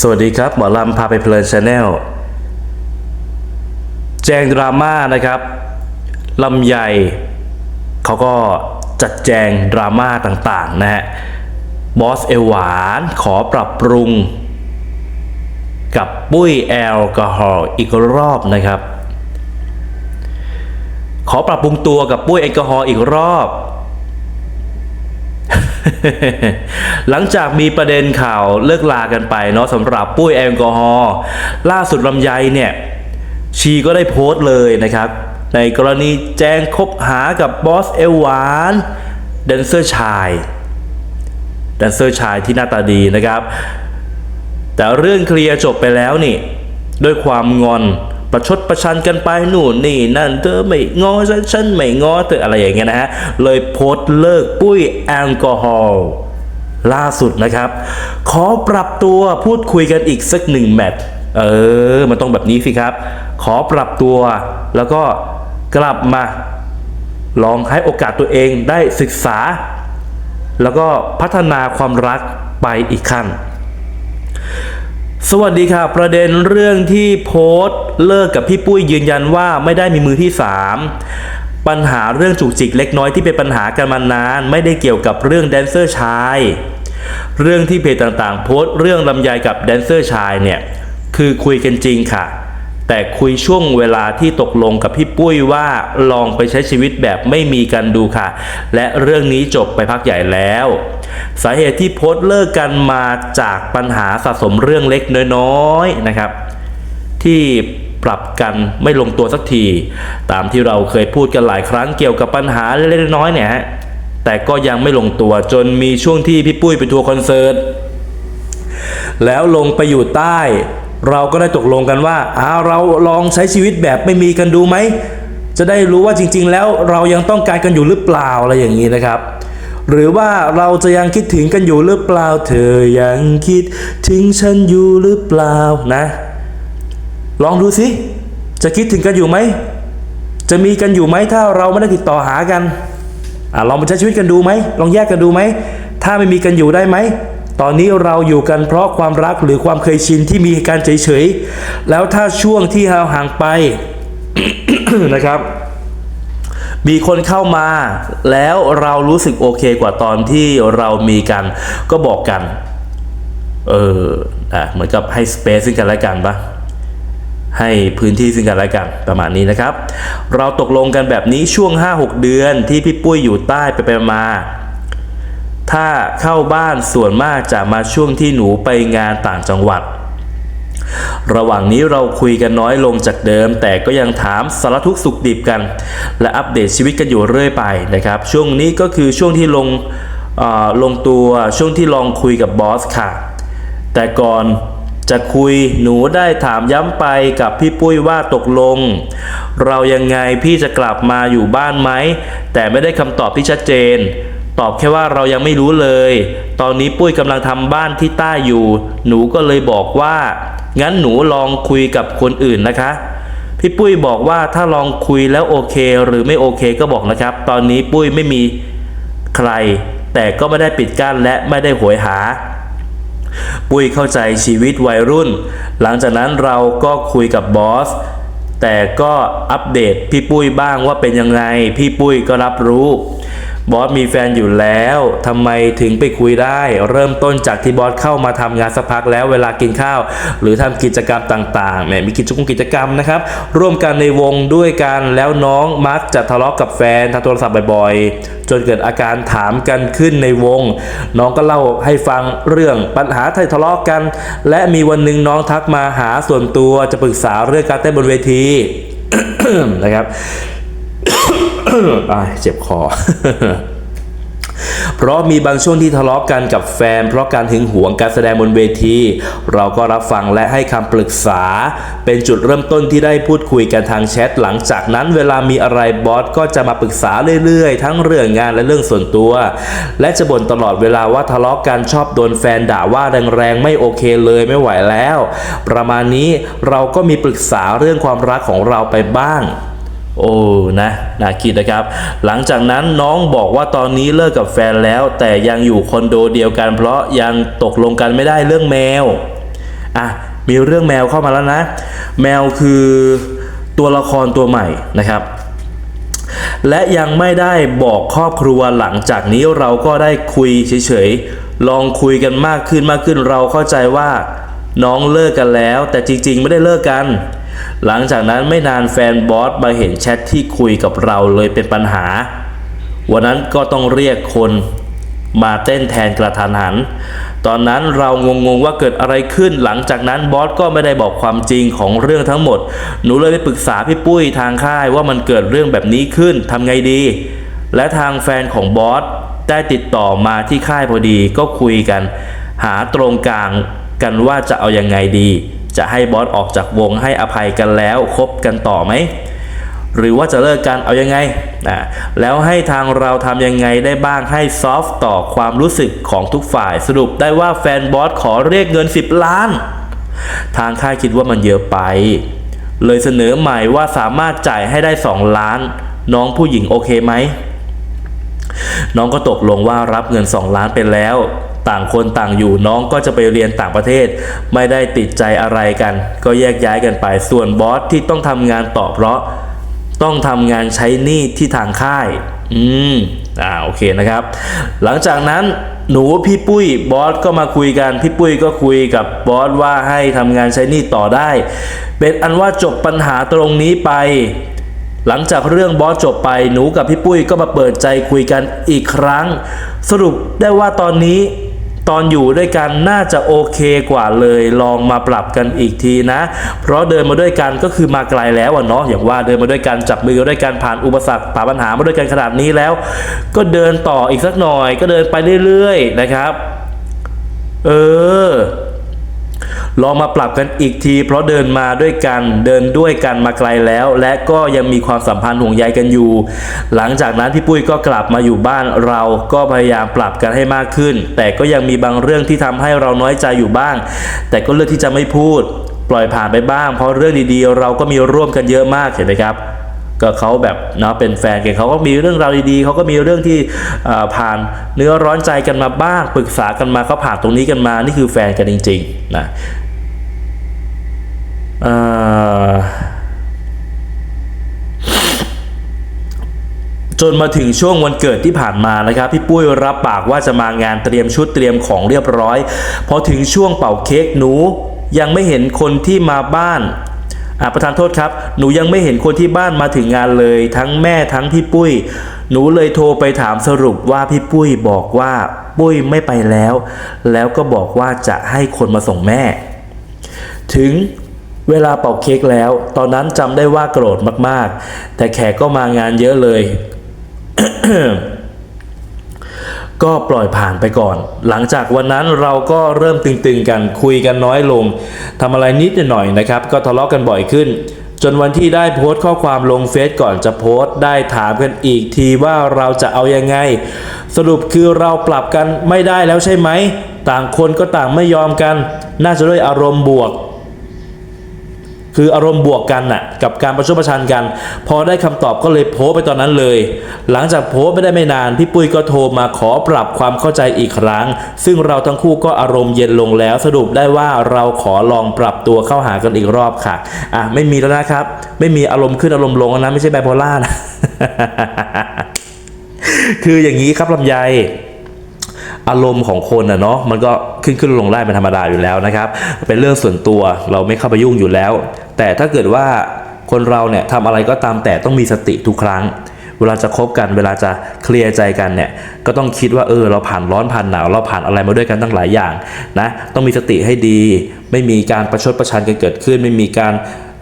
สวัสดีครับ หมอลำพาไปเพลินชาแนลแจงดราม่านะครับลำใหญ่เขาก็จัดแจงดราม่าต่างๆนะฮะบอสเอหวานขอปรับปรุง กับปุ้ยแอลกอฮอล์อีกรอบนะครับ ขอปรับปรุงตัวกับปุ้ยแอลกอฮอล์อีกรอบ หลังจากมีประเด็นข่าวเลิกลากันไปเนาะสำหรับปุ้ยแอลกอฮอล์ล่าสุดลำไยเนี่ย ชีก็ได้โพสต์เลยนะครับ ในกรณีแจ้งคบหากับบอสเอลวานแดนเซอร์ชายแดนเซอร์ชายที่หน้าตาดีนะครับ แต่เรื่องเคลียร์จบไปแล้วนี่ ด้วยความงอน ประชดประชันกันไปหนู่นนี่นั่นเธอไม่งอฉันฉันไม่งอเธออะไรอย่างเงี้ยนะฮะเลยโพสต์เลิกปุ้ยแอลกอฮอล์ล่าสุดนะครับ ขอปรับตัวพูดคุยกันอีกสักหนึ่งแมตช์เออ มันต้องแบบนี้สิครับ ขอปรับตัวแล้วก็กลับมา ลองให้โอกาสตัวเองได้ศึกษา แล้วก็พัฒนาความรักไปอีกขั้น วัสดีค่ะ ประเด็นเรื่องที่โพสต์เลิกกับพี่ปุ้ยยืนยันว่าไม่ได้มีมือที่ 3 ปัญหาเรื่องจุกจิกเล็กน้อยที่เป็นปัญหากันมานาน ไม่ได้เกี่ยวกับเรื่องแดนเซอร์ชาย เรื่องที่เพจต่างๆ โพสต์เรื่องลำไยกับแดนเซอร์ชายเนี่ย คือคุยกันจริงค่ะ แต่คุยช่วงเวลาที่ตกลงกับพี่ปุ้ยว่าลองไปใช้ชีวิตแบบไม่มีกันดูค่ะ และเรื่องนี้จบไปพักใหญ่แล้ว สาเหตุที่โพสต์เลิกกันมาจากปัญหาสะสมเรื่องเล็กน้อยๆนะครับ ที่ปรับกันไม่ลงตัวสักที ตามที่เราเคยพูดกันหลายครั้งเกี่ยวกับปัญหาเล็กๆน้อยๆเนี่ยฮะแต่ก็ยังไม่ลงตัวจนมีช่วงที่พี่ปุ้ยไปทัวร์คอนเสิร์ตแล้วลงไปอยู่ใต้ เราก็ได้ตกลงกันว่าอาเราลองใช้ชีวิตแบบไม่มีกันดูไหม จะได้รู้ว่าจริง ๆ แล้วเรายังต้องการกันอยู่หรือเปล่าอะไรอย่างนี้นะครับ หรือว่าเราจะยังคิดถึงกันอยู่หรือเปล่า เธอยังคิดถึงฉันอยู่หรือเปล่านะ ลองดูสิจะคิดถึงกันอยู่ไหม จะมีกันอยู่ไหมถ้าเราไม่ได้ติดต่อหากันอะลองมาใช้ชีวิตกันดูไหมลองแยกกันดูไหมถ้าไม่มีกันอยู่ได้ไหม ตอนนี้เราอยู่กันเพราะความรักหรือความเคยชินที่มีการเฉยๆ แล้วถ้าช่วงที่เราห่างไปนะครับ มีคนเข้ามาแล้วเรารู้สึกโอเคกว่าตอนที่เรามีกันก็บอกกัน เอออะเหมือนกับให้สเปซซึ่งกันและกันปะให้พื้นที่ซึ่งกันและกันประมาณนี้นะครับ เราตกลงกันแบบนี้ช่วง 5-6 เดือนที่พี่ปุ้ยอยู่ใต้ไปไปมา ถ้าเข้าบ้านส่วนมากจะมาช่วงที่หนูไปงานต่างจังหวัด ระหว่างนี้เราคุยกันน้อยลงจากเดิม แต่ก็ยังถามสารทุกข์สุขดิบกัน และอัปเดตชีวิตกันอยู่เรื่อยไปนะครับ ช่วงนี้ก็คือช่วงที่ลงลงตัวช่วงที่ลองคุยกับบอสค่ะ แต่ก่อนจะคุยหนูได้ถามย้ำไปกับพี่ปุ้ยว่าตกลง เรายังไงพี่จะกลับมาอยู่บ้านไหม แต่ไม่ได้คำตอบที่ชัดเจน ตอบแค่ว่าเรายังไม่รู้เลย ตอนนี้ปุ้ยกำลังทำบ้านที่ใต้อยู่ หนูก็เลยบอกว่า งั้นหนูลองคุยกับคนอื่นนะคะ พี่ปุ้ยบอกว่าถ้าลองคุยแล้วโอเคหรือไม่โอเคก็บอกนะครับ ตอนนี้ปุ้ยไม่มีใคร แต่ก็ไม่ได้ปิดกั้นและไม่ได้โหยหา ปุ้ยเข้าใจชีวิตวัยรุ่น หลังจากนั้นเราก็คุยกับบอสแต่ก็อัปเดตพี่ปุ้ยบ้างว่าเป็นยังไง พี่ปุ้ยก็รับรู้ บอสมีแฟนอยู่แล้วทำไมถึงไปคุยได้ เริ่มต้นจากที่บอสเข้ามาทำงานสักพักแล้วเวลากินข้าว หรือทำกิจกรรมต่างๆเนี่ยมีกิจกรรมกิจกรรมนะครับ ร่วมกันในวงด้วยกันแล้วน้องมักจะทะเลาะกับแฟนทางโทรศัพท์บ่อยๆ จนเกิดอาการถามกันขึ้นในวง น้องก็เล่าให้ฟังเรื่องปัญหาที่ทะเลาะกัน และมีวันหนึ่งน้องทักมาหาส่วนตัวจะปรึกษาเรื่องการเต้นบนเวทีนะครับ เจ็บคอ เพราะมีบางช่วงที่ทะเลาะกันกับแฟน เพราะการหึงหวงการแสดงบนเวที เราก็รับฟังและให้คำปรึกษา เป็นจุดเริ่มต้นที่ได้พูดคุยกันทางแชทหลังจากนั้นเวลามีอะไรบอสก็จะมาปรึกษาเรื่อยๆ ทั้งเรื่องงานและเรื่องส่วนตัว และจะบ่นตลอดเวลาว่าทะเลาะกันชอบโดนแฟนด่าว่าแรงๆไม่โอเคเลยไม่ไหวแล้ว ประมาณนี้เราก็มีปรึกษาเรื่องความรักของเราไปบ้าง โอ้นะน่าคิดนะครับ หลังจากนั้นน้องบอกว่าตอนนี้เลิกกับแฟนแล้ว แต่ยังอยู่คอนโดเดียวกัน เพราะยังตกลงกันไม่ได้เรื่องแมวอะมีเรื่องแมวเข้ามาแล้วนะ แมวคือตัวละครตัวใหม่นะครับ และยังไม่ได้บอกครอบครัวหลังจากนี้เราก็ได้คุยเฉยๆลองคุยกันมากขึ้นมากขึ้นเราเข้าใจว่า น้องเลิกกันแล้ว แต่จริงๆ ไม่ได้เลิกกัน หลังจากนั้นไม่นานแฟนบอสมาเห็นแชทที่คุยกับเราเลยเป็นปัญหา วันนั้นก็ต้องเรียกคนมาเต้นแทนกระทันหัน ตอนนั้นเรางงๆว่าเกิดอะไรขึ้น หลังจากนั้นบอสก็ไม่ได้บอกความจริงของเรื่องทั้งหมด หนูเลยไปปรึกษาพี่ปุ้ยทางค่ายว่ามันเกิดเรื่องแบบนี้ขึ้นทำไงดี และทางแฟนของบอสได้ติดต่อมาที่ค่ายพอดีก็คุยกัน หาตรงกลางกันว่าจะเอายังไงดี จะให้บอสออกจากวงให้อภัยกันแล้วคบกันต่อไหมหรือว่าจะเลิกกันเอายังไงนะแล้วให้ทางเราทำยังไงได้บ้างให้ซอฟต์ต่อความรู้สึกของทุกฝ่าย สรุปได้ว่าแฟนบอสขอเรียกเงิน 10 ล้าน ทางค่ายคิดว่ามันเยอะไป เลยเสนอใหม่ว่าสามารถจ่ายให้ได้ 2 ล้าน น้องผู้หญิงโอเคไหม น้องก็ตกลงว่ารับเงิน 2 ล้านไปแล้ว ต่างคนต่างอยู่น้องก็จะไปเรียนต่างประเทศ ไม่ได้ติดใจอะไรกัน ก็แยกย้ายกันไป ส่วนบอสที่ต้องทำงานต่อเพราะ ต้องทำงานใช้หนี้ที่ทางค่าย อืมอ่าโอเคนะครับ หลังจากนั้นหนูพี่ปุ้ยบอสก็มาคุยกัน พี่ปุ้ยก็คุยกับบอสว่าให้ทำงานใช้หนี้ต่อได้ เป็นอันว่าจบปัญหาตรงนี้ไป หลังจากเรื่องบอสจบไปหนูกับพี่ปุ้ยก็มาเปิดใจคุยกันอีกครั้ง สรุปได้ว่าตอนนี้ ตอนอยู่ด้วยกันน่าจะโอเคกว่าเลยลองมาปรับกันอีกทีนะ เพราะเดินมาด้วยกันก็คือมาไกลแล้วเนาะอย่างว่าเดินมาด้วยกันจับมือด้วยกันผ่านอุปสรรคผ่านปัญหามาด้วยกันขนาดนี้แล้ว ก็เดินต่ออีกสักหน่อย ก็เดินไปเรื่อยๆนะครับ เออ ลองมาปรับกันอีกที เพราะเดินมาด้วยกันเดินด้วยกันมาไกลแล้ว และก็ยังมีความสัมพันธ์ห่วงใยกันอยู่ หลังจากนั้นพี่ปุ้ยก็กลับมาอยู่บ้านเราก็พยายามปรับกันให้มากขึ้น แต่ก็ยังมีบางเรื่องที่ทำให้เราน้อยใจอยู่บ้าง แต่ก็เลือกที่จะไม่พูด ปล่อยผ่านไปบ้าง เพราะเรื่องดีๆ เราก็มีร่วมกันเยอะมากเห็นไหมครับก็เขาแบบเนาะเป็นแฟนกันเขาก็มีเรื่องราวดีๆเขาก็มีเรื่องที่ผ่านเนื้อร้อนใจกันมาบ้างปรึกษากันมาเขาผ่านตรงนี้กันมานี่คือแฟนกันจริงๆนะ จนมาถึงช่วงวันเกิดที่ผ่านมานะครับ พี่ปุ้ยรับปากว่าจะมางานเตรียมชุดเตรียมของเรียบร้อยพอถึงช่วงเป่าเค้กหนูยังไม่เห็นคนที่มาบ้านประธานโทษครับ หนูยังไม่เห็นคนที่บ้านมาถึงงานเลย ทั้งแม่ทั้งพี่ปุ้ย หนูเลยโทรไปถามสรุปว่าพี่ปุ้ยบอกว่าปุ้ยไม่ไปแล้ว แล้วก็บอกว่าจะให้คนมาส่งแม่ ถึง เวลาเป่าเค้กแล้ว ตอนนั้นจำได้ว่าโกรธมากๆ แต่แขกก็มางานเยอะเลย ก็ปล่อยผ่านไปก่อน หลังจากวันนั้นเราก็เริ่มตึงๆกัน คุยกันน้อยลงทำอะไรนิดหน่อยนะครับ ก็ทะเลาะกันบ่อยขึ้น จนวันที่ได้โพสต์ข้อความลงเฟซก่อนจะโพสต์ได้ถามกันอีกทีว่าเราจะเอายังไง สรุปคือเราปรับกันไม่ได้แล้วใช่ไหม ต่างคนก็ต่างไม่ยอมกัน น่าจะด้วยอารมณ์บวก คืออารมณ์บวกกันน่ะกับการประชดประชันกัน พอได้คำตอบก็เลยโพสไปตอนนั้นเลย หลังจากโพสไม่ได้ไม่นานพี่ปุ้ยก็โทรมาขอปรับความเข้าใจอีกครั้ง ซึ่งเราทั้งคู่ก็อารมณ์เย็นลงแล้วสรุปได้ว่าเราขอลองปรับตัวเข้าหากันอีกรอบค่ะอะไม่มีแล้วนะครับ ไม่มีอารมณ์ขึ้นอารมณ์ลงนะไม่ใช่ไบโพล่านะคืออย่างนี้ครับลำไย อารมณ์ของคนอะเนาะมันก็ขึ้นขึ้นลงได้เป็นธรรมดาอยู่แล้วนะครับ เป็นเรื่องส่วนตัวเราไม่เข้าไปยุ่งอยู่แล้ว แต่ถ้าเกิดว่าคนเราเนี่ยทำอะไรก็ตามแต่ต้องมีสติทุกครั้ง เวลาจะคบกัน เวลาจะเคลียร์ใจกันเนี่ยก็ต้องคิดว่าเออเราผ่านร้อนผ่านหนาวเราผ่านอะไรมาด้วยกันตั้งหลายอย่างนะต้องมีสติให้ดี ไม่มีการประชดประชันกันเกิดขึ้น ไม่มีการ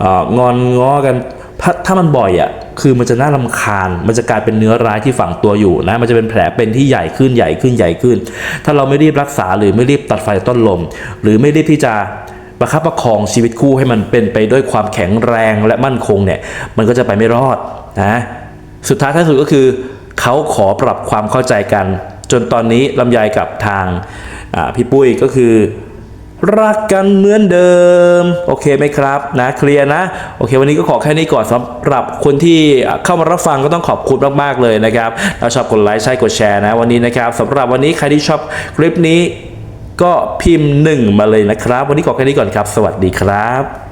อองอนง้อกัน ถ้าถ้ามันบ่อยอะคือมันจะน่ารำคาญ มันจะกลายเป็นเนื้อร้ายที่ฝังตัวอยู่นะ มันจะเป็นแผลเป็นที่ใหญ่ขึ้นใหญ่ขึ้นใหญ่ขึ้น ถ้าเราไม่รีบรักษาหรือไม่รีบตัดไฟต้นลม หรือไม่รีบที่จะประคับประคองชีวิตคู่ให้มันเป็นไปด้วยความแข็งแรงและมั่นคงเนี่ย มันก็จะไปไม่รอดนะ สุดท้ายท้ายสุดก็คือเขาขอปรับความเข้าใจกัน จนตอนนี้ลำไยกับทางพี่ปุ้ยก็คือ รักกันเหมือนเดิม โอเคไหมครับนะเคลียร์นะ โอเค วันนี้ก็ขอแค่นี้ก่อนสำหรับคนที่เข้ามารับฟังก็ต้องขอบคุณมากๆเลยนะครับถ้าชอบกดไลค์ใช่กดแชร์นะวันนี้นะครับสำหรับวันนี้ใครที่ชอบคลิปนี้ก็พิมพ์หนึ่งมาเลยนะครับ วันนี้ขอแค่นี้ก่อนครับ สวัสดีครับ